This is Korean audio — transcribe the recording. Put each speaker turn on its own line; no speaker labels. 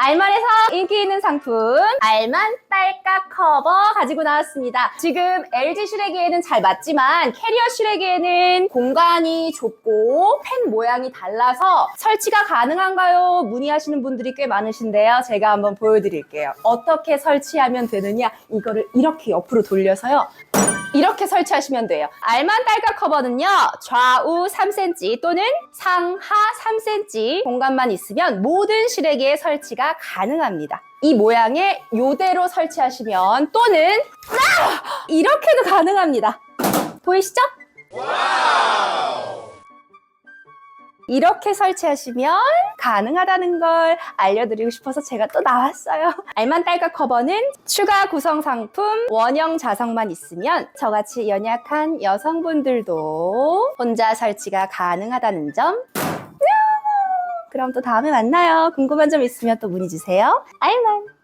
알만에서 인기 있는 상품 알만 딸깍 커버 가지고 나왔습니다. 지금 LG 슈레기에는 잘 맞지만 캐리어 슈레기에는 공간이 좁고 펜 모양이 달라서 설치가 가능한가요? 문의하시는 분들이 꽤 많으신데요. 제가 한번 보여드릴게요. 어떻게 설치하면 되느냐? 이거를 이렇게 옆으로 돌려서요. 이렇게 설치하시면 돼요. 알만 딸깍 커버는요, 좌우 3cm 또는 상하 3cm 공간만 있으면 모든 실외기에 설치가 가능합니다. 이 모양의 요대로 설치하시면 또는 아! 이렇게도 가능합니다. 보이시죠? 이렇게 설치하시면 가능하다는 걸 알려드리고 싶어서 제가 또 나왔어요. 알만 딸깍 커버는 추가 구성 상품 원형 자석만 있으면 저같이 연약한 여성분들도 혼자 설치가 가능하다는 점. 그럼 또 다음에 만나요. 궁금한 점 있으면 또 문의 주세요. 알만.